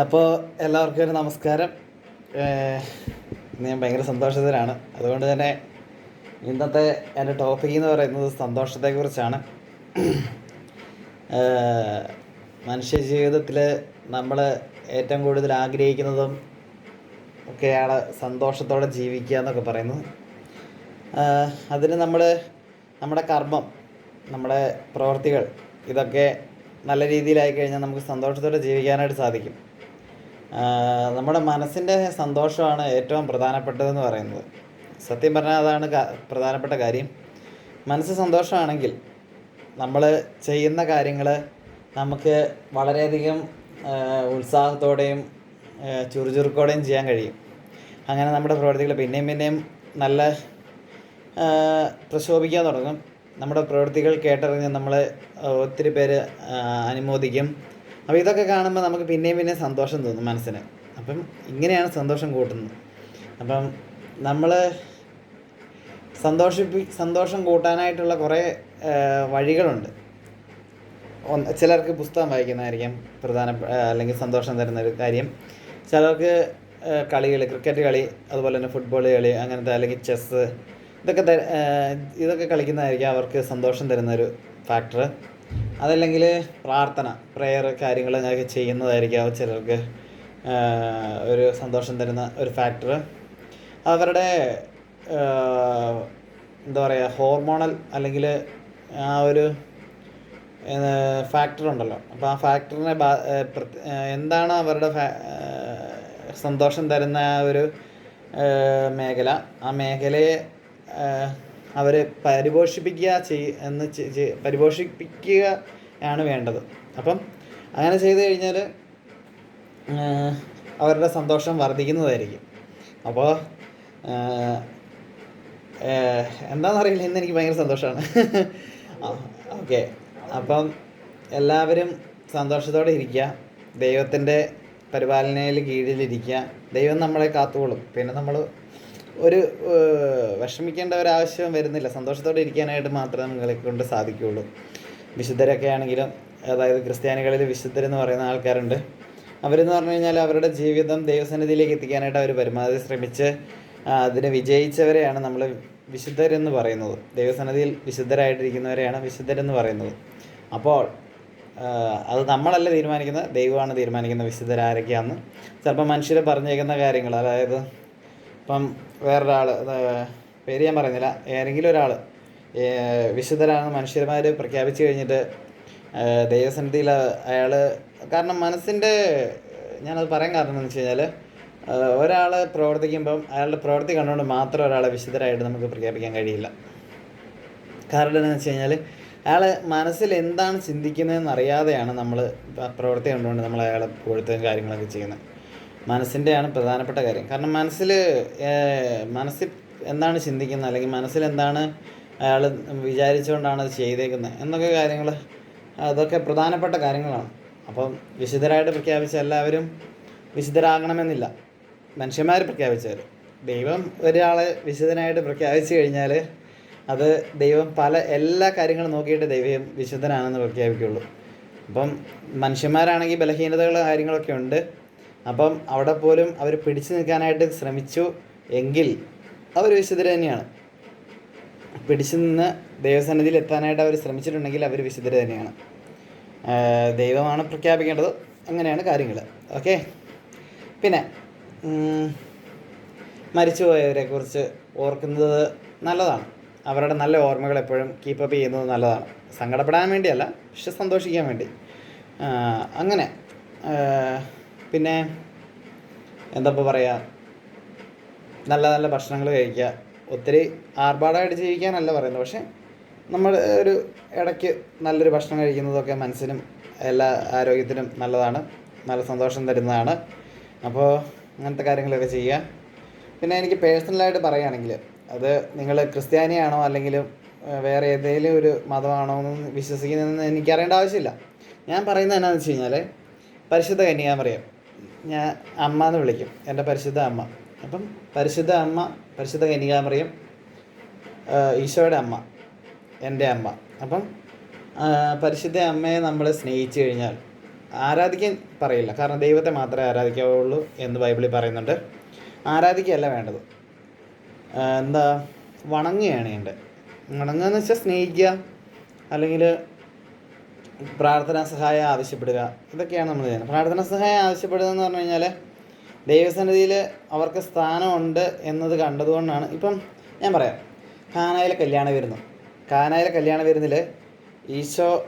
അപ്പോൾ എല്ലാവർക്കും ഒരു നമസ്കാരം. ഞാൻ ഭയങ്കര സന്തോഷത്തിലാണ്. അതുകൊണ്ട് തന്നെ ഇന്നത്തെ എന്റെ ടോപ്പിക് എന്ന് പറയുന്നത് സന്തോഷത്തെക്കുറിച്ചാണ് മനുഷ്യ ജീവിതത്തിൽ നമ്മൾ ഏറ്റവും കൂടുതൽ ആഗ്രഹിക്കുന്നതും ഒക്കെയാണ് സന്തോഷത്തോടെ ജീവിക്കുക എന്നൊക്കെ പറയുന്നത്. അതിന് നമ്മൾ നമ്മുടെ കർമ്മം നമ്മുടെ പ്രവൃത്തികൾ ഇതൊക്കെ നല്ല രീതിയിലായി കഴിഞ്ഞാൽ നമുക്ക് സന്തോഷത്തോടെ ജീവിക്കാനായിട്ട് സാധിക്കും. നമ്മുടെ മനസ്സിന്റെ സന്തോഷമാണ് ഏറ്റവും പ്രധാനപ്പെട്ടതെന്ന് പറയുന്നത്. സത്യം പറഞ്ഞാൽ അതാണ് പ്രധാനപ്പെട്ട കാര്യം. മനസ്സ് സന്തോഷമാണെങ്കിൽ നമ്മൾ ചെയ്യുന്ന കാര്യങ്ങൾ നമുക്ക് വളരെയധികം ഉത്സാഹത്തോടെയും ചുറുചുറുക്കോടെയും ചെയ്യാൻ കഴിയും. അങ്ങനെ നമ്മുടെ പ്രവൃത്തികൾ പിന്നെയും പിന്നെയും നല്ല പ്രശോഭിക്കാൻ തുടങ്ങും. നമ്മുടെ പ്രവൃത്തികൾ കേട്ടറിഞ്ഞ് നമ്മൾ ഒത്തിരി പേര് അനുമോദിക്കും. അപ്പോൾ ഇതൊക്കെ കാണുമ്പോൾ നമുക്ക് പിന്നെയും പിന്നെയും സന്തോഷം തോന്നും മനസ്സിന്. അപ്പം ഇങ്ങനെയാണ് സന്തോഷം കൂട്ടുന്നത്. അപ്പം നമ്മൾ സന്തോഷിപ്പി സന്തോഷം കൂട്ടാനായിട്ടുള്ള കുറേ വഴികളുണ്ട്. ചിലർക്ക് പുസ്തകം വായിക്കുന്നതായിരിക്കും പ്രധാന അല്ലെങ്കിൽ സന്തോഷം തരുന്ന ഒരു കാര്യം. ചിലർക്ക് കളികൾ ക്രിക്കറ്റ് കളി അതുപോലെ തന്നെ ഫുട്ബോൾ കളി അങ്ങനത്തെ അല്ലെങ്കിൽ ചെസ്സ് ഇതൊക്കെ ഇതൊക്കെ കളിക്കുന്നതായിരിക്കും അവർക്ക് സന്തോഷം തരുന്ന ഒരു ഫാക്ടർ അതല്ലെങ്കിൽ പ്രാർത്ഥന പ്രെയർ കാര്യങ്ങൾ അങ്ങനെയൊക്കെ ചെയ്യുന്നതായിരിക്കും ചിലർക്ക്. ഒരു സന്തോഷം തരുന്ന ഒരു ഫാക്ടർ അവരുടെ എന്താ പറയുക ഹോർമോണൽ അല്ലെങ്കിൽ ആ ഒരു ഫാക്ടർ ഉണ്ടല്ലോ. അപ്പോൾ ആ ഫാക്ടറിനെ എന്താണ് അവരുടെ സന്തോഷം തരുന്ന ആ ഒരു മേഖല? ആ മേഖലയെ അവർ പരിപോഷിപ്പിക്കുക ചെയ് എന്ന് പരിപോഷിപ്പിക്കുക ആണ് വേണ്ടത്. അപ്പം അങ്ങനെ ചെയ്തു കഴിഞ്ഞാൽ അവരുടെ സന്തോഷം വർദ്ധിക്കുന്നതായിരിക്കും. അപ്പോൾ എന്താണെന്നറിയില്ല ഇന്ന് എനിക്ക് ഭയങ്കര സന്തോഷമാണ് ഓക്കെ. അപ്പം എല്ലാവരും സന്തോഷത്തോടെ ഇരിക്കുക. ദൈവത്തിന്റെ പരിപാലനയിൽ കീഴിലിരിക്കുക. ദൈവം നമ്മളെ കാത്തുകൊള്ളും. പിന്നെ നമ്മൾ ഒരു വിഷമിക്കേണ്ട ഒരു ആവശ്യം വരുന്നില്ല. സന്തോഷത്തോടെ ഇരിക്കാനായിട്ട് മാത്രമേ നിങ്ങളെ കൊണ്ട് സാധിക്കുകയുള്ളൂ. വിശുദ്ധരൊക്കെ ആണെങ്കിലും അതായത് ക്രിസ്ത്യാനികളിൽ വിശുദ്ധരെന്ന് പറയുന്ന ആൾക്കാരുണ്ട്. അവരെന്ന് പറഞ്ഞു കഴിഞ്ഞാൽ അവരുടെ ജീവിതം ദൈവസന്നിധിയിലേക്ക് എത്തിക്കാനായിട്ട് അവർ പരമാവധി ശ്രമിച്ച് അതിനെ വിജയിച്ചവരെയാണ് നമ്മൾ വിശുദ്ധരെന്ന് പറയുന്നത്. ദൈവസന്നിധിയിൽ വിശുദ്ധരായിട്ടിരിക്കുന്നവരെയാണ് വിശുദ്ധരെന്ന് പറയുന്നത്. അപ്പോൾ അത് നമ്മളല്ല തീരുമാനിക്കുന്നത് ദൈവമാണ് തീരുമാനിക്കുന്നത് വിശുദ്ധരാരൊക്കെയാണെന്ന്. ചിലപ്പോൾ മനുഷ്യർ പറഞ്ഞേക്കുന്ന കാര്യങ്ങൾ അതായത് ഇപ്പം വേറൊരാൾ പേര് ഞാൻ പറയുന്നില്ല. ഏതെങ്കിലും ഒരാൾ വിശുദ്ധരാണ് മനുഷ്യന്മാർ പ്രഖ്യാപിച്ചു കഴിഞ്ഞിട്ട് ദൈവസന്നിധിയിൽ അയാൾ കാരണം മനസ്സിന്റെ ഞാനത് പറയാൻ കാരണം എന്ന് വെച്ച് കഴിഞ്ഞാൽ ഒരാൾ പ്രവർത്തിക്കുമ്പം അയാളുടെ പ്രവൃത്തി കണ്ടുകൊണ്ട് മാത്രം ഒരാളെ വിശുദ്ധരായിട്ട് നമുക്ക് പ്രഖ്യാപിക്കാൻ കഴിയില്ല. കാരണം എന്താണെന്ന് വെച്ച് കഴിഞ്ഞാൽ അയാൾ മനസ്സിൽ എന്താണ് ചിന്തിക്കുന്നതെന്ന് അറിയാതെയാണ് നമ്മൾ പ്രവൃത്തി കണ്ടുകൊണ്ട് നമ്മൾ അയാളെ പുകഴ്ത്തുകയും കാര്യങ്ങളൊക്കെ ചെയ്യുന്നത്. മനസ്സിന്റെയാണ് പ്രധാനപ്പെട്ട കാര്യം. കാരണം മനസ്സിൽ മനസ്സിൽ എന്താണ് ചിന്തിക്കുന്നത്? അല്ലെങ്കിൽ മനസ്സിൽ എന്താണ് അയാൾ വിചാരിച്ചുകൊണ്ടാണ് അത് ചെയ്തേക്കുന്നത്? എന്നൊക്കെ കാര്യങ്ങൾ അതൊക്കെ പ്രധാനപ്പെട്ട കാര്യങ്ങളാണ്. അപ്പം വിശുദ്ധരായിട്ട് പ്രഖ്യാപിച്ച എല്ലാവരും വിശുദ്ധരാകണമെന്നില്ല. മനുഷ്യന്മാർ പ്രഖ്യാപിച്ചവർ ദൈവം ഒരാളെ വിശുദ്ധനായിട്ട് പ്രഖ്യാപിച്ചു കഴിഞ്ഞാൽ അത് ദൈവം പല എല്ലാ കാര്യങ്ങളും നോക്കിയിട്ട് ദൈവം വിശുദ്ധനാണെന്ന് പ്രഖ്യാപിക്കുകയുള്ളൂ അപ്പം മനുഷ്യന്മാരാണെങ്കിൽ ബലഹീനതകൾ കാര്യങ്ങളൊക്കെ ഉണ്ട്. അപ്പം അവിടെ പോലും അവർ പിടിച്ചു നിൽക്കാനായിട്ട് ശ്രമിച്ചു എങ്കിൽ അവർ വിശുദ്ധർ തന്നെയാണ്. പിടിച്ചു നിന്ന് ദൈവസന്നിധിയിൽ എത്താനായിട്ട് അവർ ശ്രമിച്ചിട്ടുണ്ടെങ്കിൽ അവർ വിശുദ്ധർ തന്നെയാണ്. ദൈവമാണ് പ്രഖ്യാപിക്കേണ്ടത്. അങ്ങനെയാണ് കാര്യങ്ങൾ. ഓക്കെ? പിന്നെ മരിച്ചുപോയവരെ കുറിച്ച് ഓർക്കുന്നത് നല്ലതാണ്. അവരുടെ നല്ല ഓർമ്മകൾ എപ്പോഴും കീപ്പപ്പ് ചെയ്യുന്നത് നല്ലതാണ്. സങ്കടപ്പെടാൻ വേണ്ടിയല്ല പക്ഷെ സന്തോഷിക്കാൻ വേണ്ടി. അങ്ങനെ പിന്നെ എന്താ ഇപ്പോൾ പറയുക നല്ല നല്ല ഭക്ഷണങ്ങൾ കഴിക്കുക ഒത്തിരി ആർഭാടമായിട്ട് ജീവിക്കാനല്ല പറയുന്നത്. പക്ഷേ നമ്മൾ ഒരു ഇടയ്ക്ക് നല്ലൊരു ഭക്ഷണം കഴിക്കുന്നതൊക്കെ മനസ്സിനും എല്ലാ ആരോഗ്യത്തിനും നല്ലതാണ്. നല്ല സന്തോഷം തരുന്നതാണ്. അപ്പോൾ അങ്ങനത്തെ കാര്യങ്ങളൊക്കെ ചെയ്യുക. പിന്നെ എനിക്ക് പേഴ്സണലായിട്ട് പറയുകയാണെങ്കിൽ അത് നിങ്ങൾ ക്രിസ്ത്യാനിയാണോ അല്ലെങ്കിൽ വേറെ ഏതെങ്കിലും ഒരു മതമാണോ എന്ന് വിശ്വസിക്കുന്നതെന്ന് എനിക്ക് അറിയേണ്ട ആവശ്യമില്ല. ഞാൻ പറയുന്നത് എന്നാന്ന് വെച്ച് കഴിഞ്ഞാൽ പരിശുദ്ധ കന്യാമറിയം ഞാൻ അമ്മ എന്ന് വിളിക്കും. എന്റെ പരിശുദ്ധ അമ്മ. അപ്പം പരിശുദ്ധ അമ്മ പരിശുദ്ധ കനികാമറിയം ഈശോയുടെ അമ്മ എന്റെ അമ്മ. അപ്പം പരിശുദ്ധ അമ്മയെ നമ്മൾ സ്നേഹിച്ചു കഴിഞ്ഞാൽ ആരാധിക്കാൻ പറയില്ല. കാരണം ദൈവത്തെ മാത്രമേ ആരാധിക്കാവുള്ളൂ എന്ന് ബൈബിളിൽ പറയുന്നുണ്ട്. ആരാധിക്കുകയല്ല വേണ്ടത്. എന്താ വണങ്ങുകയാണ് എന്റെ. വണങ്ങുക എന്ന് വെച്ചാൽ സ്നേഹിക്കുക അല്ലെങ്കിൽ പ്രാർത്ഥനാ സഹായം ആവശ്യപ്പെടുക. ഇതൊക്കെയാണ് നമ്മൾ ചെയ്യുന്നത്. പ്രാർത്ഥനാ സഹായം ആവശ്യപ്പെടുക എന്ന് പറഞ്ഞു കഴിഞ്ഞാൽ ദൈവസന്നിധിയിൽ അവർക്ക് സ്ഥാനമുണ്ട് എന്നത് കണ്ടതുകൊണ്ടാണ്. ഇപ്പം ഞാൻ പറയാം. കാനായിലെ കല്യാണം വരുന്നു. കാനായിലെ കല്യാണ വിരുന്നിൽ ഈശോ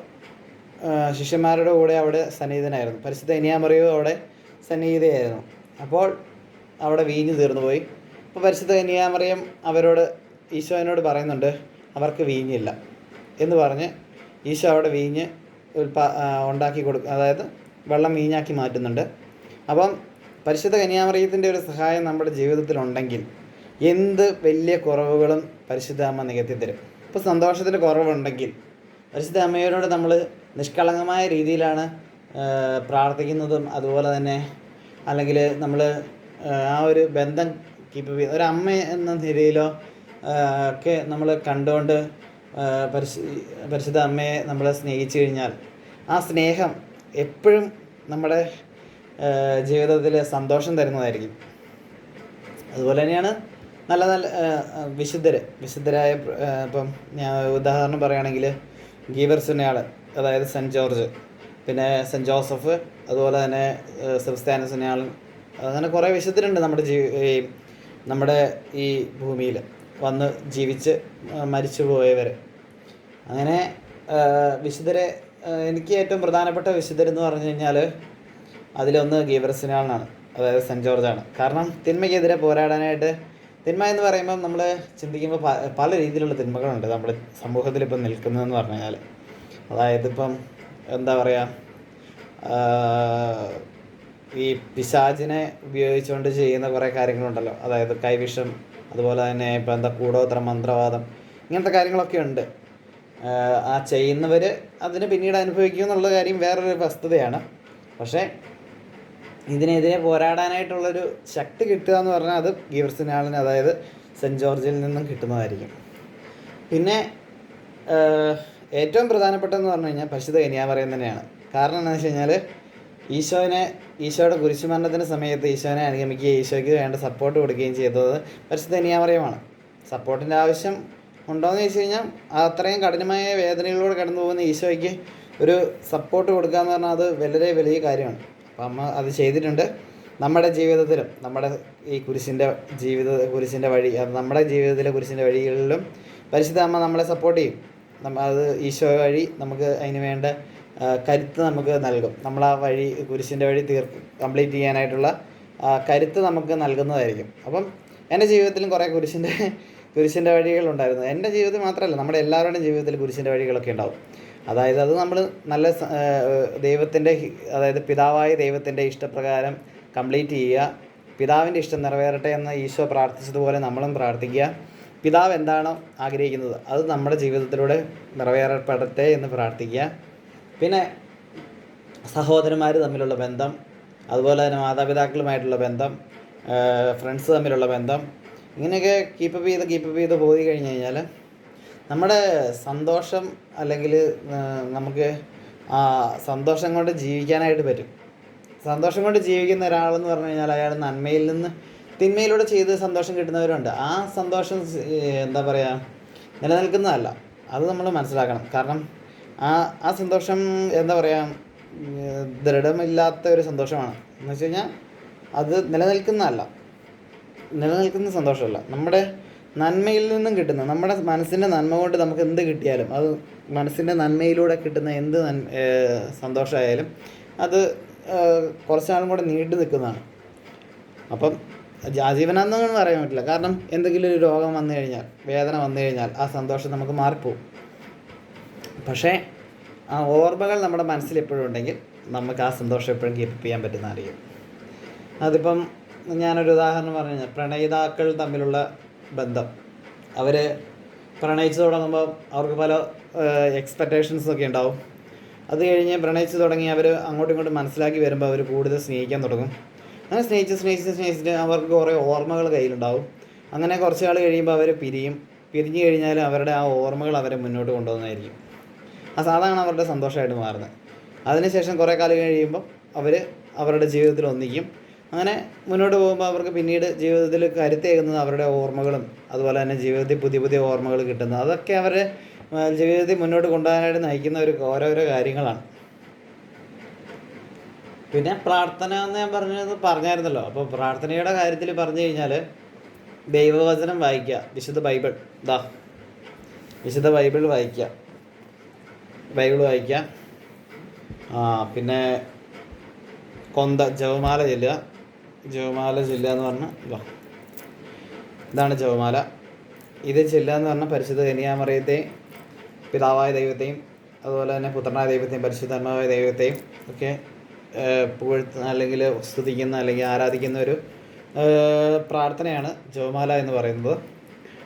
ശിഷ്യന്മാരുടെ കൂടെ അവിടെ സന്നിഹിതനായിരുന്നു. പരിശുദ്ധ ഇനിയാമറിയോ അവിടെ സന്നിഹിതയായിരുന്നു. അപ്പോൾ അവിടെ വീഞ്ഞു തീർന്നു പോയി. അപ്പോൾ പരിശുദ്ധ കന്യാമറിയം അവരോട് ഈശോനോട് പറയുന്നുണ്ട് അവർക്ക് വീഞ്ഞില്ല എന്ന് പറഞ്ഞ് ഈശോ അവിടെ വീഞ്ഞ് ഉൽപാ ഉണ്ടാക്കി കൊടുക്കുക അതായത് വെള്ളം വീഞ്ഞാക്കി മാറ്റുന്നുണ്ട്. അപ്പം പരിശുദ്ധ കന്യാമറിയത്തിന്റെ ഒരു സഹായം നമ്മുടെ ജീവിതത്തിലുണ്ടെങ്കിൽ എന്ത് വലിയ കുറവുകളും പരിശുദ്ധ അമ്മ നികത്തി തരും ഇപ്പോൾ സന്തോഷത്തിന്റെ കുറവുണ്ടെങ്കിൽ പരിശുദ്ധ അമ്മയോട് നമ്മൾ നിഷ്കളങ്കമായ രീതിയിലാണ് പ്രാർത്ഥിക്കുന്നതും അതുപോലെ തന്നെ അല്ലെങ്കിൽ നമ്മൾ ആ ഒരു ബന്ധം കീപ്പ് ചെയ്ത് ഒരു അമ്മ എന്ന നിലയിലോ ഒക്കെ നമ്മൾ കണ്ടുകൊണ്ട് പരിശു പരിശുദ്ധ അമ്മയെ നമ്മളെ സ്നേഹിച്ചു കഴിഞ്ഞാൽ ആ സ്നേഹം എപ്പോഴും നമ്മുടെ ജീവിതത്തിൽ സന്തോഷം തരുന്നതായിരിക്കും. അതുപോലെ തന്നെയാണ് നല്ല നല്ല വിശുദ്ധർ വിശുദ്ധരായ ഇപ്പം ഞാൻ ഉദാഹരണം പറയുകയാണെങ്കിൽ ഗീവർ സുനയാൾ അതായത് സെന്റ് ജോർജ് പിന്നെ സെന്റ് ജോസഫ് അതുപോലെ തന്നെ സെബസ്ത്യാന സുനയാൾ അങ്ങനെ കുറേ വിശുദ്ധരുണ്ട് നമ്മുടെ ജീ നമ്മുടെ ഈ ഭൂമിയിൽ വന്ന് ജീവിച്ച് മരിച്ചു പോയവർ അങ്ങനെ വിശുദ്ധരെ എനിക്ക് ഏറ്റവും പ്രധാനപ്പെട്ട വിശുദ്ധരെന്ന് പറഞ്ഞു കഴിഞ്ഞാൽ അതിലൊന്ന് ഗീവർസിനാളാണ് അതായത് സെന്റ് ജോർജാണ്. കാരണം തിന്മയ്ക്കെതിരെ പോരാടാനായിട്ട് തിന്മ എന്ന് പറയുമ്പോൾ നമ്മൾ ചിന്തിക്കുമ്പോൾ പല രീതിയിലുള്ള തിന്മകളുണ്ട് നമ്മുടെ സമൂഹത്തിൽ ഇപ്പം നിൽക്കുന്നതെന്ന് പറഞ്ഞു കഴിഞ്ഞാൽ അതായത് ഇപ്പം എന്താ പറയുക ഈ പിശാചിനെ ഉപയോഗിച്ചുകൊണ്ട് ചെയ്യുന്ന കുറേ കാര്യങ്ങളുണ്ടല്ലോ. അതായത് കൈവിഷം അതുപോലെ തന്നെ ഇപ്പം എന്താ കൂടോത്ര മന്ത്രവാദം ഇങ്ങനത്തെ കാര്യങ്ങളൊക്കെ ഉണ്ട്. ആ ചെയ്യുന്നവർ അതിന് പിന്നീട് അനുഭവിക്കും എന്നുള്ള കാര്യം വേറൊരു വസ്തുതയാണ്. പക്ഷേ ഇതിനെതിരെ പോരാടാനായിട്ടുള്ളൊരു ശക്തി കിട്ടുക എന്ന് പറഞ്ഞാൽ അത് ഗീവർസിനാളിന് അതായത് സെന്റ് ജോർജിൽ നിന്നും കിട്ടുന്നതായിരിക്കും. പിന്നെ ഏറ്റവും പ്രധാനപ്പെട്ടതെന്ന് പറഞ്ഞു കഴിഞ്ഞാൽ പരിശുദ്ധ കന്യാമറിയം തന്നെയാണ്. കാരണം എന്താണെന്ന് വെച്ച് കഴിഞ്ഞാൽ ഈശോനെ ഈശോയുടെ കുരിശുമരണത്തിന്റെ സമയത്ത് ഈശോനെ അനുഗമിക്കുകയും ഈശോയ്ക്ക് വേണ്ട സപ്പോർട്ട് കൊടുക്കുകയും ചെയ്തത് പരിശുദ്ധ കന്യാമറിയമാണ് സപ്പോർട്ടിന്റെ ആവശ്യം ഉണ്ടോയെന്ന് ചോദിച്ചു കഴിഞ്ഞാൽ അത്രയും കഠിനമായ വേദനകളിലൂടെ കടന്നു പോകുന്ന ഈശോയ്ക്ക് ഒരു സപ്പോർട്ട് കൊടുക്കുക എന്ന് പറഞ്ഞാൽ അത് വളരെ വലിയ കാര്യമാണ്. അപ്പം അമ്മ അത് ചെയ്തിട്ടുണ്ട്. നമ്മുടെ ജീവിതത്തിലും നമ്മുടെ ഈ കുരിശിന്റെ ജീവിത കുരിശിന്റെ വഴി നമ്മുടെ ജീവിതത്തിലെ കുരിശിന്റെ വഴികളിലും പരിശുദ്ധ അമ്മ നമ്മളെ സപ്പോർട്ട് ചെയ്യും. നമ്മ അത് ഈശോ വഴി നമുക്ക് അതിന് വേണ്ട കരുത്ത് നമുക്ക് നൽകും. നമ്മൾ ആ വഴി കുരിശിന്റെ വഴി തീർ കംപ്ലീറ്റ് ചെയ്യാനായിട്ടുള്ള കരുത്ത് നമുക്ക് നൽകുന്നതായിരിക്കും. അപ്പം എന്റെ ജീവിതത്തിലും കുറേ കുരിശിന്റെ കുരിശിന്റെ വഴികളുണ്ടായിരുന്നു. എന്റെ ജീവിതത്തിൽ മാത്രമല്ല നമ്മുടെ എല്ലാവരുടെയും ജീവിതത്തിൽ കുരിശിന്റെ വഴികളൊക്കെ ഉണ്ടാവും. അതായത് അത് നമ്മൾ നല്ല ദൈവത്തിന്റെ അതായത് പിതാവായ ദൈവത്തിന്റെ ഇഷ്ടപ്രകാരം കംപ്ലീറ്റ് ചെയ്യുക. പിതാവിന്റെ ഇഷ്ടം നിറവേറട്ടെ എന്ന് ഈശോ പ്രാർത്ഥിച്ചതുപോലെ നമ്മളും പ്രാർത്ഥിക്കുക. പിതാവ് എന്താണോ ആഗ്രഹിക്കുന്നത് അത് നമ്മുടെ ജീവിതത്തിലൂടെ നിറവേറപ്പെടട്ടെ എന്ന് പ്രാർത്ഥിക്കുക. പിന്നെ സഹോദരന്മാർ തമ്മിലുള്ള ബന്ധം അതുപോലെ തന്നെ മാതാപിതാക്കളുമായിട്ടുള്ള ബന്ധം ഫ്രണ്ട്സ് തമ്മിലുള്ള ബന്ധം ഇങ്ങനെയൊക്കെ കീപ്പപ്പ് ചെയ്ത് കീപ്പപ്പ് ചെയ്ത് പോയി കഴിഞ്ഞ് കഴിഞ്ഞാൽ നമ്മുടെ സന്തോഷം അല്ലെങ്കിൽ നമുക്ക് സന്തോഷം കൊണ്ട് ജീവിക്കാനായിട്ട് പറ്റും. സന്തോഷം കൊണ്ട് ജീവിക്കുന്ന ഒരാളെന്ന് പറഞ്ഞു കഴിഞ്ഞാൽ അയാൾ നന്മയിൽ നിന്ന് തിന്മയിലൂടെ ചെയ്ത് സന്തോഷം കിട്ടുന്നവരുണ്ട്. ആ സന്തോഷം എന്താ പറയുക നിലനിൽക്കുന്നതല്ല. അത് നമ്മൾ മനസ്സിലാക്കണം. കാരണം ആ ആ സന്തോഷം എന്താ പറയുക ദൃഢമില്ലാത്ത ഒരു സന്തോഷമാണ്. എന്ന് വെച്ച് കഴിഞ്ഞാൽ അത് നിലനിൽക്കുന്നതല്ല. നിലനിൽക്കുന്ന സന്തോഷമല്ല. നമ്മുടെ നന്മയിൽ നിന്നും കിട്ടുന്ന നമ്മുടെ മനസ്സിന്റെ നന്മ കൊണ്ട് നമുക്ക് എന്ത് കിട്ടിയാലും അത് മനസ്സിന്റെ നന്മയിലൂടെ കിട്ടുന്ന എന്ത് ഏഹ് സന്തോഷമായാലും അത് കുറച്ചാളും കൂടെ നീണ്ടു നിൽക്കുന്നതാണ്. അപ്പം ആജീവനാന്തം പറയാൻ പറ്റില്ല. കാരണം എന്തെങ്കിലും ഒരു രോഗം വന്നു കഴിഞ്ഞാൽ വേദന വന്നു കഴിഞ്ഞാൽ ആ സന്തോഷം നമുക്ക് മാറിപ്പോവും. പക്ഷേ ആ ഓർമ്മകൾ നമ്മുടെ മനസ്സിൽ എപ്പോഴും ഉണ്ടെങ്കിൽ നമുക്ക് ആ സന്തോഷം എപ്പോഴും കീപ്പ് ചെയ്യാൻ പറ്റുന്ന അറിയും. അതിപ്പം ഞാനൊരു ഉദാഹരണം പറഞ്ഞു പ്രണയിതാക്കൾ തമ്മിലുള്ള ബന്ധം. അവർ പ്രണയിച്ച് തുടങ്ങുമ്പോൾ അവർക്ക് പല എക്സ്പെക്റ്റേഷൻസൊക്കെ ഉണ്ടാവും. അത് കഴിഞ്ഞ് പ്രണയിച്ച് തുടങ്ങി അവർ അങ്ങോട്ടും ഇങ്ങോട്ടും മനസ്സിലാക്കി വരുമ്പോൾ അവർ കൂടുതൽ സ്നേഹിക്കാൻ തുടങ്ങും. അങ്ങനെ സ്നേഹിച്ച് സ്നേഹിച്ച് സ്നേഹിച്ചിട്ട് അവർക്ക് കുറേ ഓർമ്മകൾ കയ്യിലുണ്ടാവും. അങ്ങനെ കുറച്ച് നാൾ കഴിയുമ്പോൾ അവർ പിരിയും. പിരിഞ്ഞു കഴിഞ്ഞാൽ അവരുടെ ആ ഓർമ്മകൾ അവരെ മുന്നോട്ട് കൊണ്ടുപോകുന്നതായിരിക്കും ആ സാധാരണ അവരുടെ സന്തോഷമായിട്ട് മാറുന്നത്. അതിനുശേഷം കുറേ കാലം കഴിയുമ്പോൾ അവർ അവരുടെ ജീവിതത്തിൽ ഒന്നിക്കും. അങ്ങനെ മുന്നോട്ട് പോകുമ്പോൾ അവർക്ക് പിന്നീട് ജീവിതത്തിൽ കരുത്തേകുന്നത് അവരുടെ ഓർമ്മകളും അതുപോലെ തന്നെ ജീവിതത്തിൽ പുതിയ പുതിയ ഓർമ്മകൾ കിട്ടുന്നത്. അതൊക്കെ അവരെ ജീവിതത്തിൽ മുന്നോട്ട് കൊണ്ടുപോകാനായിട്ട് നയിക്കുന്ന ഒരു ഓരോരോ കാര്യങ്ങളാണ്. പിന്നെ പ്രാർത്ഥന എന്ന് ഞാൻ പറഞ്ഞത് പറഞ്ഞായിരുന്നല്ലോ. അപ്പോൾ പ്രാർത്ഥനയുടെ കാര്യത്തിൽ പറഞ്ഞു കഴിഞ്ഞാൽ ദൈവവചനം വായിക്കുക. വിശുദ്ധ ബൈബിൾ. ദാ. വിശുദ്ധ ബൈബിൾ വായിക്കുക. ബൈബിൾ വായിക്കുക. പിന്നെ കൊന്ത ജവമാല ചെല്ലുക. ജവമാല ജില്ല എന്ന് പറഞ്ഞാൽ ഇതാ. ഇതാണ് ജവമാല. ഇത് ജില്ല എന്ന് പറഞ്ഞാൽ പരിശുദ്ധ കന്യാമറിയത്തെയും പിതാവായ ദൈവത്തെയും അതുപോലെ തന്നെ പുത്രനായ ദൈവത്തെയും പരിശുദ്ധമായ ദൈവത്തെയും ഒക്കെ പുകഴ്ത്തുന്ന അല്ലെങ്കിൽ സ്തുതിക്കുന്ന അല്ലെങ്കിൽ ആരാധിക്കുന്ന ഒരു പ്രാർത്ഥനയാണ് ജവമാല എന്ന് പറയുന്നത്.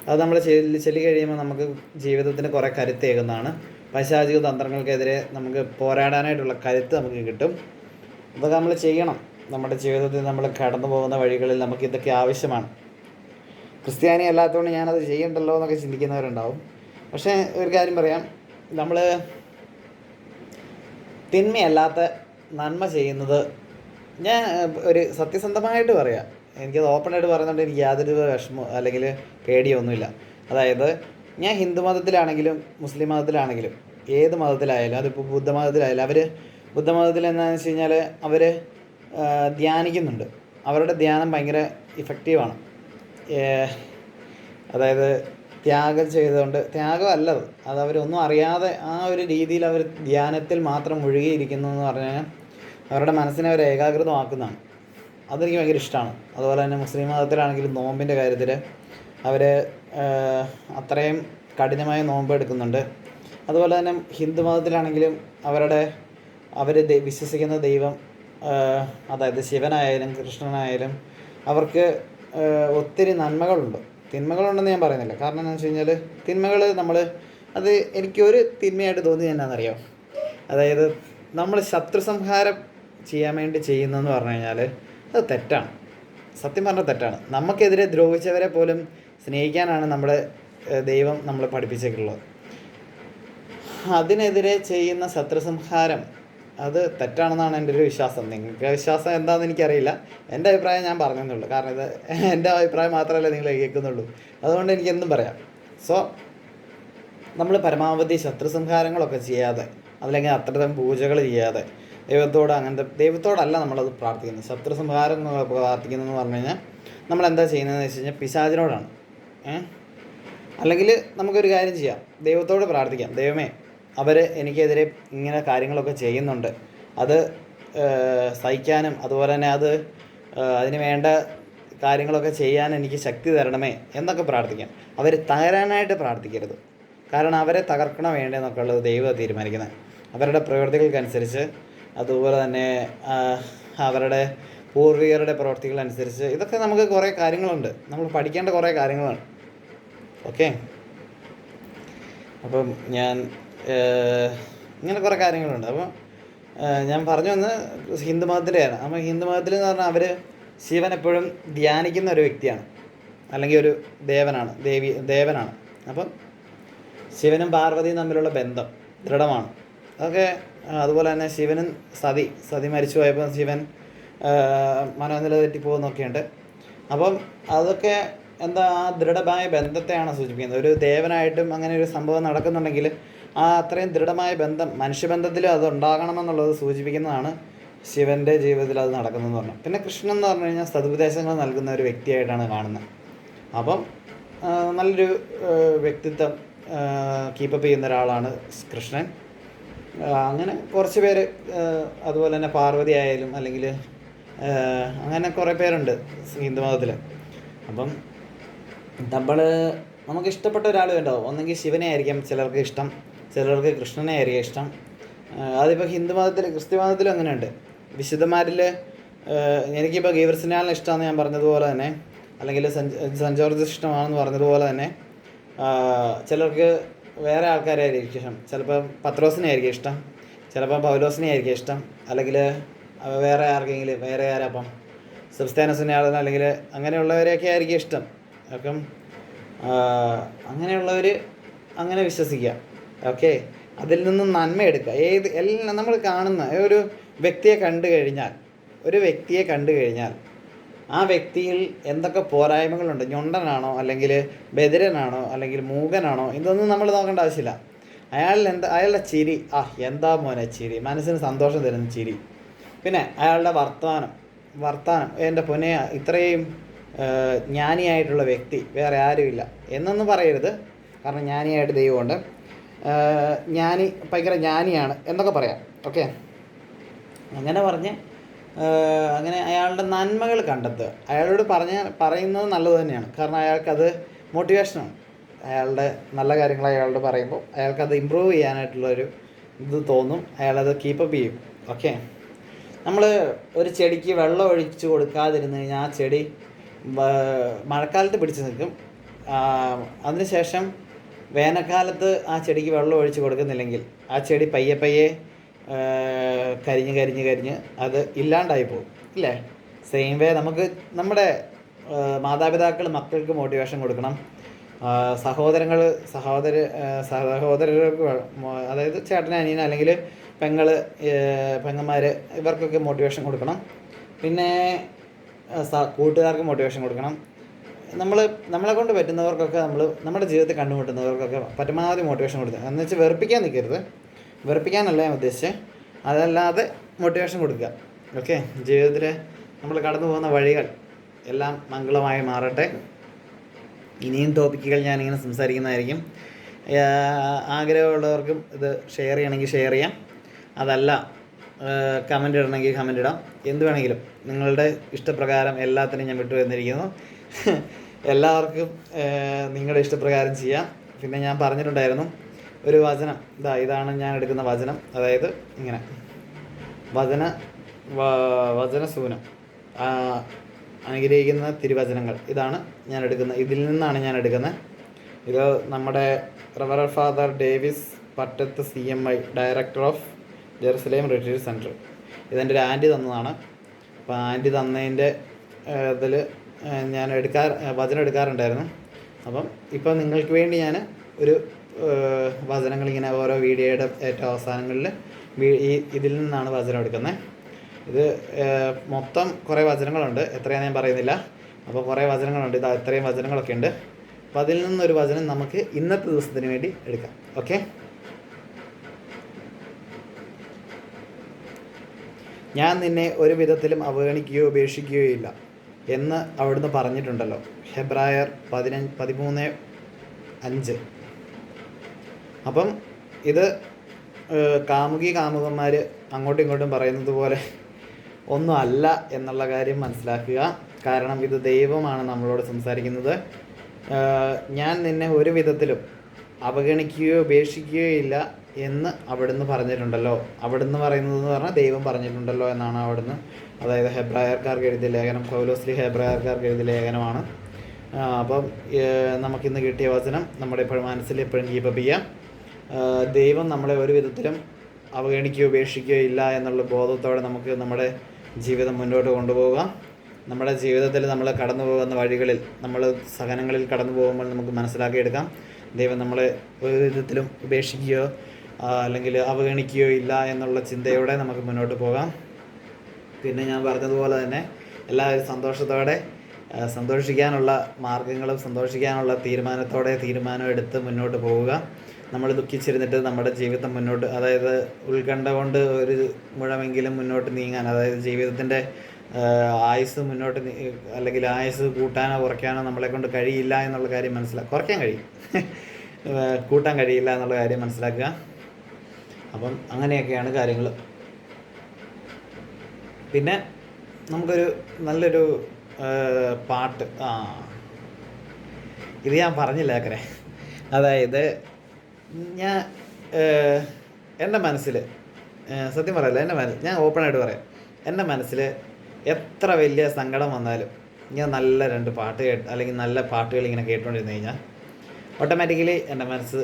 അത് നമ്മൾ ചെല്ലി ചെല്ലി കഴിയുമ്പോൾ നമുക്ക് ജീവിതത്തിന് കുറേ കരുത്തേകുന്നതാണ് പൈശാചിക തന്ത്രങ്ങൾക്കെതിരെ നമുക്ക് പോരാടാനായിട്ടുള്ള കരുത്ത് നമുക്ക് കിട്ടും. അതൊക്കെ നമ്മൾ ചെയ്യണം. നമ്മുടെ ജീവിതത്തിൽ നമ്മൾ കടന്നു പോകുന്ന വഴികളിൽ നമുക്ക് ഇതൊക്കെ ആവശ്യമാണ്. ക്രിസ്ത്യാനി അല്ലാത്തതുകൊണ്ട് ഞാനത് ചെയ്യണ്ടല്ലോ എന്നൊക്കെ ചിന്തിക്കുന്നവരുണ്ടാവും. പക്ഷേ ഒരു കാര്യം പറയാം. നമ്മൾ തിന്മയല്ലാത്ത നന്മ ചെയ്യുന്നത് ഞാൻ ഒരു സത്യസന്ധമായിട്ട് പറയാം. എനിക്കത് ഓപ്പണായിട്ട് പറയുന്നുണ്ട് എനിക്ക് യാതൊരു വിഷമോ അല്ലെങ്കിൽ പേടിയൊന്നുമില്ല അതായത് ഞാൻ ഹിന്ദു മതത്തിലാണെങ്കിലും മുസ്ലിം മതത്തിലാണെങ്കിലും ഏത് മതത്തിലായാലും അതിപ്പോൾ ബുദ്ധമതത്തിലായാലും അവർ ബുദ്ധമതത്തിൽ എന്താണെന്ന് വെച്ച് കഴിഞ്ഞാൽ അവർ ധ്യാനിക്കുന്നുണ്ട്. അവരുടെ ധ്യാനം ഭയങ്കര ഇഫക്റ്റീവാണ് അതായത് ത്യാഗം ചെയ്തുകൊണ്ട് ത്യാഗമല്ല അത് അത് അവരൊന്നും അറിയാതെ ആ ഒരു രീതിയിൽ അവർ ധ്യാനത്തിൽ മാത്രം മുഴുകിയിരിക്കുന്നു എന്ന് പറഞ്ഞാൽ അവരുടെ മനസ്സിനെ അവർ ഏകാഗ്രതമാക്കുന്നതാണ്. അതെനിക്ക് ഭയങ്കര ഇഷ്ടമാണ്. അതുപോലെ തന്നെ മുസ്ലിം മതത്തിലാണെങ്കിലും നോമ്പിന്റെ കാര്യത്തിൽ അവർ അത്രയും കഠിനമായ നോമ്പ് എടുക്കുന്നുണ്ട്. അതുപോലെ തന്നെ ഹിന്ദു മതത്തിലാണെങ്കിലും അവരുടെ അവർ വിശ്വസിക്കുന്ന ദൈവം അതായത് ശിവനായാലും കൃഷ്ണനായാലും അവർക്ക് ഒത്തിരി നന്മകളുണ്ട്. തിന്മകളുണ്ടെന്ന് ഞാൻ പറയുന്നില്ല. കാരണം എന്താണെന്ന് വെച്ച് കഴിഞ്ഞാൽ തിന്മകൾ നമ്മൾ അത് എനിക്കൊരു തിന്മയായിട്ട് തോന്നി എന്നാണെന്നറിയോ അതായത് നമ്മൾ ശത്രു സംഹാരം ചെയ്യാൻ വേണ്ടി ചെയ്യുന്നതെന്ന് പറഞ്ഞു കഴിഞ്ഞാൽ അത് തെറ്റാണ്. സത്യം പറഞ്ഞാൽ തെറ്റാണ്. നമുക്കെതിരെ ദ്രോഹിച്ചവരെ പോലും സ്നേഹിക്കാനാണ് നമ്മുടെ ദൈവം നമ്മളെ പഠിപ്പിച്ചിട്ടുള്ളത്. അതിനെതിരെ ചെയ്യുന്ന ശത്രുസംഹാരം അത് തെറ്റാണെന്നാണ് എന്റെ ഒരു വിശ്വാസം. നിങ്ങൾക്ക് വിശ്വാസം എന്താണെന്ന് എനിക്കറിയില്ല. എന്റെ അഭിപ്രായം ഞാൻ പറഞ്ഞെന്നുള്ളൂ. കാരണം ഇത് എന്റെ അഭിപ്രായം മാത്രമല്ല നിങ്ങൾ കേൾക്കുന്നുള്ളൂ. അതുകൊണ്ട് എനിക്ക് എന്തും പറയാം. സോ നമ്മൾ പരമാവധി ശത്രുസംഹാരങ്ങളൊക്കെ ചെയ്യാതെ അല്ലെങ്കിൽ അത്രതരം പൂജകൾ ചെയ്യാതെ ദൈവത്തോട് അങ്ങനത്തെ ദൈവത്തോടല്ല നമ്മളത് പ്രാർത്ഥിക്കുന്നത്. ശത്രുസംഹാരം പ്രാർത്ഥിക്കുന്നതെന്ന് പറഞ്ഞു കഴിഞ്ഞാൽ നമ്മൾ എന്താ ചെയ്യുന്നതെന്ന് വെച്ച് കഴിഞ്ഞാൽ പിശാചിനോടാണ്. അല്ലെങ്കിൽ നമുക്കൊരു കാര്യം ചെയ്യാം. ദൈവത്തോട് പ്രാർത്ഥിക്കാം. ദൈവമേ അവർ എനിക്കെതിരെ ഇങ്ങനെ കാര്യങ്ങളൊക്കെ ചെയ്യുന്നുണ്ട്. അത് സഹിക്കാനും അതുപോലെ തന്നെ അത് അതിന് വേണ്ട കാര്യങ്ങളൊക്കെ ചെയ്യാൻ എനിക്ക് ശക്തി തരണമേ എന്നൊക്കെ പ്രാർത്ഥിക്കാം. അവർ തകരാനായിട്ട് പ്രാർത്ഥിക്കരുത്. കാരണം അവരെ തകർക്കണോ വേണ്ടതെന്നൊക്കെ ഉള്ളത് ദൈവം തീരുമാനിക്കുന്നത് അവരുടെ പ്രവൃത്തികൾക്കനുസരിച്ച് അതുപോലെ തന്നെ അവരുടെ പൂർവികരുടെ പ്രവൃത്തികളനുസരിച്ച് ഇതൊക്കെ നമുക്ക് കുറേ കാര്യങ്ങളുണ്ട്. നമ്മൾ പഠിക്കേണ്ട കുറേ കാര്യങ്ങളാണ്. ഓക്കെ? അപ്പം ഞാൻ ഇങ്ങനെ കുറേ കാര്യങ്ങളുണ്ട്. അപ്പോൾ ഞാൻ പറഞ്ഞു വന്ന് ഹിന്ദു മതത്തിലെയാണ്. അപ്പം ഹിന്ദു മതത്തിൽ എന്ന് പറഞ്ഞാൽ അവർ ശിവൻ എപ്പോഴും ധ്യാനിക്കുന്ന ഒരു വ്യക്തിയാണ്. അല്ലെങ്കിൽ ഒരു ദേവനാണ് ദേവി ദേവനാണ്. അപ്പം ശിവനും പാർവതിയും തമ്മിലുള്ള ബന്ധം ദൃഢമാണ്. അതൊക്കെ അതുപോലെ തന്നെ ശിവനും സതി സതി മരിച്ചു പോയപ്പോൾ ശിവൻ മനോനില തെറ്റിപ്പോകുന്നൊക്കെയുണ്ട്. അപ്പം അതൊക്കെ എന്താ ആ ദൃഢമായ ബന്ധത്തെയാണ് സൂചിപ്പിക്കുന്നത്. ഒരു ദേവനായിട്ടും അങ്ങനെ ഒരു സംഭവം നടക്കുന്നുണ്ടെങ്കിൽ ആ അത്രയും ദൃഢമായ ബന്ധം മനുഷ്യബന്ധത്തിലും അത് ഉണ്ടാകണമെന്നുള്ളത് സൂചിപ്പിക്കുന്നതാണ് ശിവന്റെ ജീവിതത്തിൽ അത് നടക്കുന്നതെന്ന് പറഞ്ഞു പിന്നെ കൃഷ്ണൻ എന്ന് പറഞ്ഞു കഴിഞ്ഞാൽ സതുപദേശങ്ങൾ നൽകുന്ന ഒരു വ്യക്തിയായിട്ടാണ് കാണുന്നത്. അപ്പം നല്ലൊരു വ്യക്തിത്വം കീപ്പപ്പ് ചെയ്യുന്ന ഒരാളാണ് കൃഷ്ണൻ. അങ്ങനെ കുറച്ച് പേര് അതുപോലെ തന്നെ പാർവതി ആയാലും അല്ലെങ്കിൽ അങ്ങനെ കുറേ പേരുണ്ട് ഹിന്ദു മതത്തിൽ അപ്പം നമ്മൾ നമുക്ക് ഇഷ്ടപ്പെട്ട ഒരാൾ ഉണ്ടാവും ഒന്നെങ്കിൽ ശിവനെ ആയിരിക്കാം ചിലർക്ക് ഇഷ്ടം. ചിലർക്ക് കൃഷ്ണനെ ആയിരിക്കും ഇഷ്ടം. അതിപ്പോൾ ഹിന്ദു മതത്തിൽ ക്രിസ്ത്യ മതത്തിലും അങ്ങനെയുണ്ട്. വിശുദ്ധന്മാരിൽ എനിക്കിപ്പോൾ ഗീവർസിനാളിനെ ഇഷ്ടമാണെന്ന് ഞാൻ പറഞ്ഞതുപോലെ തന്നെ അല്ലെങ്കിൽ സെന്റ് ജോർജ് ഇഷ്ടമാണെന്ന് പറഞ്ഞതുപോലെ തന്നെ ചിലർക്ക് വേറെ ആൾക്കാരെ ആയിരിക്കും ഇഷ്ടം. ചിലപ്പോൾ പത്രോസിനെ ആയിരിക്കും ഇഷ്ടം. ചിലപ്പോൾ പൗലോസിനെ ആയിരിക്കും ഇഷ്ടം. അല്ലെങ്കിൽ വേറെ ആർക്കെങ്കിലും വേറെ ആരപ്പം ക്രിസ്ത്യാനസിനെ ആളുകൾ അല്ലെങ്കിൽ അങ്ങനെയുള്ളവരെയൊക്കെ ആയിരിക്കും ഇഷ്ടം. അപ്പം അങ്ങനെയുള്ളവർ അങ്ങനെ വിശ്വസിക്കുക ഓക്കെ അതിൽ നിന്നും നന്മ എടുക്കുക. ഏത് എല്ലാം നമ്മൾ കാണുന്ന ഒരു വ്യക്തിയെ കണ്ടു കഴിഞ്ഞാൽ ഒരു വ്യക്തിയെ കണ്ടു കഴിഞ്ഞാൽ ആ വ്യക്തിയിൽ എന്തൊക്കെ പോരായ്മകളുണ്ട്? ഞൊണ്ടനാണോ? അല്ലെങ്കിൽ ബദിരനാണോ അല്ലെങ്കിൽ മൂകനാണോ? ഇതൊന്നും നമ്മൾ നോക്കേണ്ട ആവശ്യമില്ല. അയാളിൽ എന്താ അയാളുടെ ചിരി ആ എന്താ മോനെ ചിരി? മനസ്സിന് സന്തോഷം തരുന്ന ചിരി. പിന്നെ അയാളുടെ വർത്തമാനം വർത്തമാനം എന്റെ പൊന്നെ ഇത്രയും ജ്ഞാനിയായിട്ടുള്ള വ്യക്തി വേറെ ആരുമില്ല. എന്നൊന്നും പറയരുത്. കാരണം ജ്ഞാനിയായിട്ട് ദൈവമുണ്ട്. ജ്ഞാനി ഭയങ്കര ജ്ഞാനിയാണ് എന്നൊക്കെ പറയാം. ഓക്കെ അങ്ങനെ പറഞ്ഞ് അങ്ങനെ അയാളുടെ നന്മകൾ കണ്ടെത്തുക. അയാളോട് പറഞ്ഞ പറയുന്നത് നല്ലത് തന്നെയാണ്. കാരണം അയാൾക്കത് മോട്ടിവേഷനാണ് അയാളുടെ നല്ല കാര്യങ്ങൾ അയാളോട് പറയുമ്പോൾ അയാൾക്കത് ഇമ്പ്രൂവ് ചെയ്യാനായിട്ടുള്ളൊരു ഇത് തോന്നും. അയാളത് കീപ്പപ്പ് ചെയ്യും. ഓക്കെ നമ്മൾ ഒരു ചെടിക്ക് വെള്ളം ഒഴിച്ചു കൊടുക്കാതിരുന്ന് കഴിഞ്ഞാൽ ആ ചെടി മഴക്കാലത്ത് പിടിച്ച് നിൽക്കും. അതിനുശേഷം വേനൽക്കാലത്ത് ആ ചെടിക്ക് വെള്ളം ഒഴിച്ച് കൊടുക്കുന്നില്ലെങ്കിൽ ആ ചെടി പയ്യെ പയ്യെ കരിഞ്ഞ് കരിഞ്ഞ് കരിഞ്ഞ് അത് ഇല്ലാണ്ടായി പോകും. ഇല്ലേ? സെയിം വേ നമുക്ക് നമ്മുടെ മാതാപിതാക്കൾ മക്കൾക്ക് മോട്ടിവേഷൻ കൊടുക്കണം. സഹോദരങ്ങൾ സഹോദര സഹോദരർക്ക് അതായത് ചേട്ടൻ അനിയൻ അല്ലെങ്കിൽ പെങ്ങൾ പെങ്ങന്മാർ ഇവർക്കൊക്കെ മോട്ടിവേഷൻ കൊടുക്കണം. പിന്നെ കൂട്ടുകാർക്ക് മോട്ടിവേഷൻ കൊടുക്കണം. നമ്മൾ നമ്മളെ കൊണ്ട് പറ്റുന്നവർക്കൊക്കെ നമ്മൾ നമ്മുടെ ജീവിതത്തിൽ കണ്ടുമുട്ടുന്നവർക്കൊക്കെ പരമാവധി മോട്ടിവേഷൻ കൊടുക്കുക എന്ന് വെച്ചാൽ വെറുപ്പിക്കാൻ നിൽക്കരുത് വെറുപ്പിക്കാനല്ല ഞാൻ ഉദ്ദേശിച്ചത് അതല്ലാതെ മോട്ടിവേഷൻ കൊടുക്കുക. ഓക്കെ ജീവിതത്തിൽ നമ്മൾ കടന്നു പോകുന്ന വഴികൾ എല്ലാം മംഗളമായി മാറട്ടെ. ഇനിയും ടോപ്പിക്കുകൾ ഞാനിങ്ങനെ സംസാരിക്കുന്നതായിരിക്കും. ആഗ്രഹമുള്ളവർക്കും ഇത് ഷെയർ ചെയ്യണമെങ്കിൽ ഷെയർ ചെയ്യാം. അതല്ല കമന്റ് ഇടണമെങ്കിൽ കമന്റ് ഇടാം. എന്ത് വേണമെങ്കിലും. നിങ്ങളുടെ ഇഷ്ടപ്രകാരം എല്ലാത്തിനും ഞാൻ വിട്ടു വന്നിരിക്കുന്നു. എല്ലാവർക്കും നിങ്ങളുടെ ഇഷ്ടപ്രകാരം ചെയ്യാം. പിന്നെ ഞാൻ പറഞ്ഞിട്ടുണ്ടായിരുന്നു ഒരു വചനം. ഇതാ ഇതാണ് ഞാൻ എടുക്കുന്ന വചനം. അതായത് ഇങ്ങനെ. വചന വചനസൂനം അനുഗ്രഹിക്കുന്ന തിരുവചനങ്ങൾ. ഇതാണ് ഞാൻ എടുക്കുന്നത് ഇതിൽ നിന്നാണ് ഞാൻ എടുക്കുന്നത് ഇത് നമ്മുടെ റവറൽ father Davis Pattath C M I director of Jerusalem retreat centre ഇതെന്റെ ഒരു ആന്റി തന്നതാണ്. അപ്പോൾ ആന്റി തന്നതിന്റെ ഇതിൽ ഞാൻ എടുക്കാർ വചനം എടുക്കാറുണ്ടായിരുന്നു. അപ്പം ഇപ്പം നിങ്ങൾക്ക് വേണ്ടി ഞാൻ ഒരു വചനങ്ങൾ ഇങ്ങനെ ഓരോ വീഡിയോയുടെ ഏറ്റവും അവസാനങ്ങളിൽ ഈ ഇതിൽ നിന്നാണ് വചനം എടുക്കുന്നത്. ഇത് മൊത്തം കുറേ വചനങ്ങളുണ്ട്. എത്രയാണ് ഞാൻ പറയുന്നില്ല. അപ്പോൾ കുറേ വചനങ്ങളുണ്ട്. ഇത് ഇത്രയും വചനങ്ങളൊക്കെ ഉണ്ട്. അപ്പോൾ അതിൽ നിന്നൊരു വചനം നമുക്ക് ഇന്നത്തെ ദിവസത്തിന് വേണ്ടി എടുക്കാം. ഓക്കെ? ഞാൻ നിന്നെ ഒരു വിധത്തിലും അവഗണിക്കുകയോ ഉപേക്ഷിക്കുകയോ ഇല്ല. എന്ന് അവിടുന്ന് പറഞ്ഞിട്ടുണ്ടല്ലോ. ഹെബ്രായർ പതിനഞ്ച് പതിമൂന്ന് അഞ്ച്. അപ്പം ഇത് കാമുകി കാമുകന്മാർ അങ്ങോട്ടും ഇങ്ങോട്ടും പറയുന്നത് പോലെ ഒന്നും അല്ല എന്നുള്ള കാര്യം മനസ്സിലാക്കുക. കാരണം ഇത് ദൈവമാണ് നമ്മളോട് സംസാരിക്കുന്നത്. ഞാൻ നിന്നെ ഒരു വിധത്തിലും അവഗണിക്കുകയോ ഉപേക്ഷിക്കുകയോ ഇല്ല എന്ന് അവിടുന്ന് പറഞ്ഞിട്ടുണ്ടല്ലോ. അവിടുന്ന് പറയുന്നത് എന്ന് പറഞ്ഞാൽ ദൈവം പറഞ്ഞിട്ടുണ്ടല്ലോ എന്നാണ് അവിടുന്ന് അതായത് ഹെബ്രായർക്കാർക്ക് എഴുതിയ ലേഖനം പൗലോസ്ലി ഹെബ്രായർക്കാർക്ക് എഴുതിയ ലേഖനമാണ്. അപ്പം നമുക്കിന്ന് കിട്ടിയ വചനം നമ്മുടെ എപ്പോഴും മനസ്സിൽ എപ്പോഴും കീപ്പപ്പ് ദൈവം നമ്മളെ ഒരു വിധത്തിലും അവഗണിക്കുകയോ ഉപേക്ഷിക്കുകയോ ഇല്ല എന്നുള്ള ബോധത്തോടെ നമുക്ക് നമ്മുടെ ജീവിതം മുന്നോട്ട് കൊണ്ടുപോകാം നമ്മുടെ ജീവിതത്തിൽ നമ്മൾ കടന്നു പോകുന്ന വഴികളിൽ നമ്മൾ സഹനങ്ങളിൽ കടന്നു പോകുമ്പോൾ നമുക്ക് മനസ്സിലാക്കിയെടുക്കാം. ദൈവം നമ്മളെ ഒരു വിധത്തിലും ഉപേക്ഷിക്കുകയോ അല്ലെങ്കിൽ അവഗണിക്കുകയോ ഇല്ല എന്നുള്ള ചിന്തയോടെ നമുക്ക് മുന്നോട്ട് പോകാം. പിന്നെ ഞാൻ പറഞ്ഞതുപോലെ തന്നെ എല്ലാവരും സന്തോഷത്തോടെ സന്തോഷിക്കാനുള്ള മാർഗങ്ങളും സന്തോഷിക്കാനുള്ള തീരുമാനത്തോടെ തീരുമാനം എടുത്ത് മുന്നോട്ട് പോവുക. നമ്മൾ ദുഃഖിച്ചിരുന്നിട്ട് നമ്മുടെ ജീവിതം മുന്നോട്ട് അതായത് ഉത്കണ്ഠ കൊണ്ട് ഒരു മുഴമെങ്കിലും മുന്നോട്ട് നീങ്ങാൻ അതായത് ജീവിതത്തിന്റെ ആയുസ് മുന്നോട്ട് അല്ലെങ്കിൽ ആയുസ് കൂട്ടാനോ കുറയ്ക്കാനോ നമ്മളെ കൊണ്ട് കഴിയില്ല എന്നുള്ള കാര്യം മനസ്സിലാക്കുക കുറയ്ക്കാൻ കഴിയും. കൂട്ടാൻ കഴിയില്ല എന്നുള്ള കാര്യം മനസ്സിലാക്കുക. അപ്പം അങ്ങനെയൊക്കെയാണ് കാര്യങ്ങൾ പിന്നെ നമുക്കൊരു നല്ലൊരു പാട്ട് ആ. ഇത് ഞാൻ പറഞ്ഞില്ല അക്കരെ. അതായത് ഞാൻ എന്റെ മനസ്സിൽ സത്യം പറയല്ല എന്റെ മനസ്സിൽ ഞാൻ ഓപ്പണായിട്ട് പറയാം. എന്റെ മനസ്സിൽ എത്ര വലിയ സങ്കടം വന്നാലും ഞാൻ നല്ല രണ്ട് പാട്ട് കേട്ട് അല്ലെങ്കിൽ നല്ല പാട്ടുകൾ ഇങ്ങനെ കേട്ടുകൊണ്ടിരുന്നു കഴിഞ്ഞാൽ ഓട്ടോമാറ്റിക്കലി എന്റെ മനസ്സ്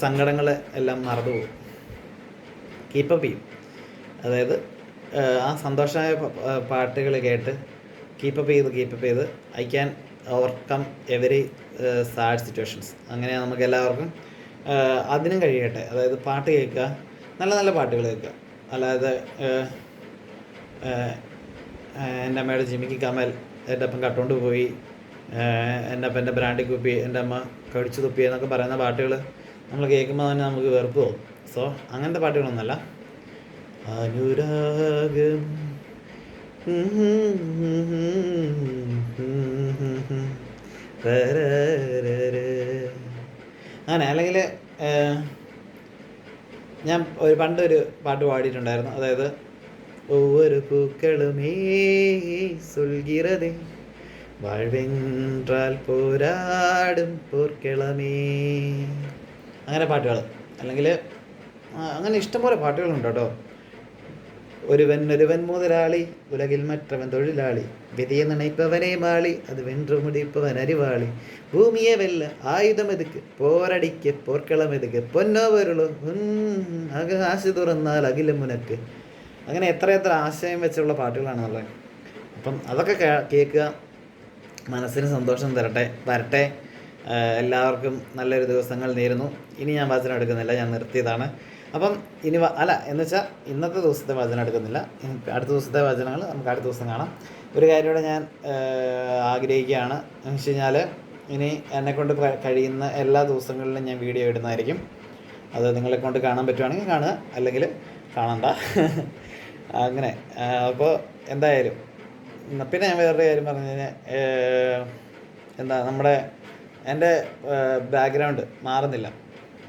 സങ്കടങ്ങൾ എല്ലാം മറന്നു പോകും. കീപ്പപ്പ് ചെയ്യും. അതായത് ആ സന്തോഷമായ പാട്ടുകൾ കേട്ട് കീപ്പപ്പ് ചെയ്ത് കീപ്പപ്പ് ചെയ്ത് I can overcome every sad situations അങ്ങനെ നമുക്ക് എല്ലാവർക്കും അതിനും കഴിയട്ടെ. അതായത് പാട്ട് കേൾക്കുക നല്ല നല്ല പാട്ടുകൾ കേൾക്കുക അല്ലാതെ എന്റെ അമ്മയുടെ ജിമിക്ക് കമൽ എന്റെ അപ്പം കട്ടുകൊണ്ട് പോയി എന്റെ അപ്പം എന്റെ ബ്രാൻഡി കുപ്പി എന്റെ അമ്മ കടിച്ചു തുപ്പി എന്നൊക്കെ പറയുന്ന പാട്ടുകൾ നമ്മൾ കേൾക്കുമ്പോൾ തന്നെ നമുക്ക് വെറുപ്പ് തോന്നും. സോ അങ്ങനത്തെ പാട്ടുകളൊന്നുമല്ല. അനുരാഗം. അങ്ങനെ അല്ലെങ്കിൽ ഞാൻ ഒരു പണ്ടൊരു പാട്ട് പാടിയിട്ടുണ്ടായിരുന്നു. അതായത് ഒവ്വൊരു பூக்களுமே சொல்கிறதே வாழ்வென்றால் പോരാടും പൂർക്കിളമേ. അങ്ങനെ പാട്ടുകൾ. അല്ലെങ്കിൽ അങ്ങനെ ഇഷ്ടംപോലെ പാട്ടുകളുണ്ട് കേട്ടോ. ഒരുവൻ ഒരുവൻ മുതലാളി ഉലകിൽ മറ്റവൻ തൊഴിലാളി. വിധിയെ നനയിപ്പവനെ മാളി അത് വെன்று മുടിപ്പവൻ അരിവാളി. ഭൂമിയെ വെല്ല ആയുധം എതുക്ക് പോരടിക്ക് പോർക്കളം എതുക്ക് പൊന്നോ പൊരുളോ അക ആശ തുറന്നാൽ അഖിലം മുനക്ക്. അങ്ങനെ എത്ര എത്ര ആശയം വെച്ചുള്ള പാട്ടുകളാണ് ഉള്ളത്. അപ്പം അതൊക്കെ കേൾക്കുക. മനസ്സിന് സന്തോഷം തരട്ടെ വരട്ടെ. എല്ലാവർക്കും നല്ലൊരു ദിവസങ്ങൾ നേരുന്നു. ഇനി ഞാൻ വാചനം എടുക്കുന്നില്ല ഞാൻ നിർത്തിയതാണ്. അപ്പം ഇനി അല്ല എന്ന് വെച്ചാൽ ഇന്നത്തെ ദിവസത്തെ വചനം എടുക്കുന്നില്ല. അടുത്ത ദിവസത്തെ വചനങ്ങൾ നമുക്ക് അടുത്ത ദിവസം കാണാം. ഒരു കാര്യം കൂടെ ഞാൻ ആഗ്രഹിക്കുകയാണ്. എന്ന് വെച്ച് കഴിഞ്ഞാൽ ഇനി എന്നെക്കൊണ്ട് കഴിയുന്ന എല്ലാ ദിവസങ്ങളിലും ഞാൻ വീഡിയോ ഇടുന്നതായിരിക്കും. അത് നിങ്ങളെ കൊണ്ട് കാണാൻ പറ്റുവാണെങ്കിൽ കാണുക. അല്ലെങ്കിൽ കാണണ്ട. അങ്ങനെ. അപ്പോൾ എന്തായാലും പിന്നെ ഞാൻ വേറൊരു കാര്യം പറഞ്ഞു കഴിഞ്ഞാൽ എന്താ നമ്മുടെ എന്റെ ബാക്ക്ഗ്രൗണ്ട് മാറുന്നില്ല.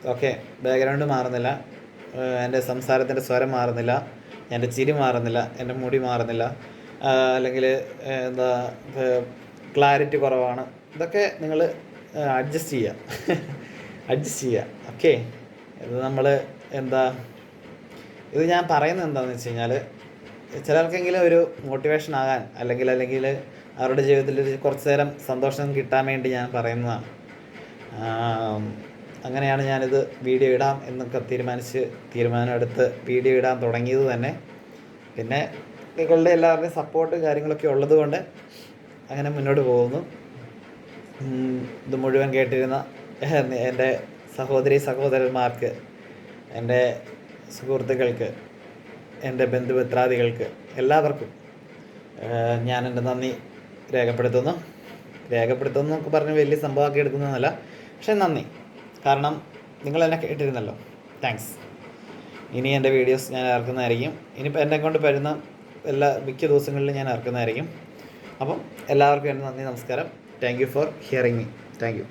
ഓക്കെ ബാക്ക്ഗ്രൗണ്ട് മാറുന്നില്ല. എന്റെ സംസാരത്തിന്റെ സ്വരം മാറുന്നില്ല എന്റെ ചിരി മാറുന്നില്ല എന്റെ മുടി മാറുന്നില്ല അല്ലെങ്കിൽ എന്താ ക്ലാരിറ്റി കുറവാണ്. ഇതൊക്കെ നിങ്ങൾ അഡ്ജസ്റ്റ് ചെയ്യുക. അഡ്ജസ്റ്റ് ചെയ്യുക. ഓക്കെ ഇത് നമ്മൾ എന്താ ഇത് ഞാൻ പറയുന്നത് എന്താണെന്ന് വെച്ച് കഴിഞ്ഞാൽ ചിലർക്കെങ്കിലും ഒരു മോട്ടിവേഷൻ ആകാൻ അല്ലെങ്കിൽ അല്ലെങ്കിൽ അവരുടെ ജീവിതത്തിൽ കുറച്ച് നേരം സന്തോഷം കിട്ടാൻ വേണ്ടി ഞാൻ പറയുന്നതാണ്. അങ്ങനെയാണ് ഞാനിത് വീഡിയോ ഇടാം എന്നൊക്കെ തീരുമാനിച്ച് തീരുമാനമെടുത്ത് വീഡിയോ ഇടാൻ തുടങ്ങിയത് തന്നെ. പിന്നെ നിങ്ങളുടെ എല്ലാവരുടെയും സപ്പോർട്ട് കാര്യങ്ങളൊക്കെ ഉള്ളത് കൊണ്ട് അങ്ങനെ മുന്നോട്ട് പോകുന്നു. ഇത് മുഴുവൻ കേട്ടിരുന്ന എന്റെ സഹോദരി സഹോദരന്മാർക്ക് എന്റെ സുഹൃത്തുക്കൾക്ക് എന്റെ ബന്ധുമിത്രാദികൾക്ക് എല്ലാവർക്കും ഞാൻ എന്റെ നന്ദി രേഖപ്പെടുത്തുന്നു. രേഖപ്പെടുത്തുന്നു എന്നൊക്കെ പറഞ്ഞ് വലിയ സംഭവമാക്കി എടുക്കുന്നതല്ല പക്ഷേ നന്ദി. കാരണം നിങ്ങൾ എന്നെ കേട്ടിരുന്നല്ലോ. താങ്ക്സ് ഇനി എന്റെ വീഡിയോസ് ഞാൻ ഇറക്കുന്നതായിരിക്കും. ഇനിയിപ്പോൾ എന്നെ കൊണ്ട് വരുന്ന എല്ലാ മിക്ക ദിവസങ്ങളിലും ഞാൻ ഇറക്കുന്നതായിരിക്കും. അപ്പം എല്ലാവർക്കും എന്റെ നന്ദി നമസ്കാരം. Thank you for hearing me thank you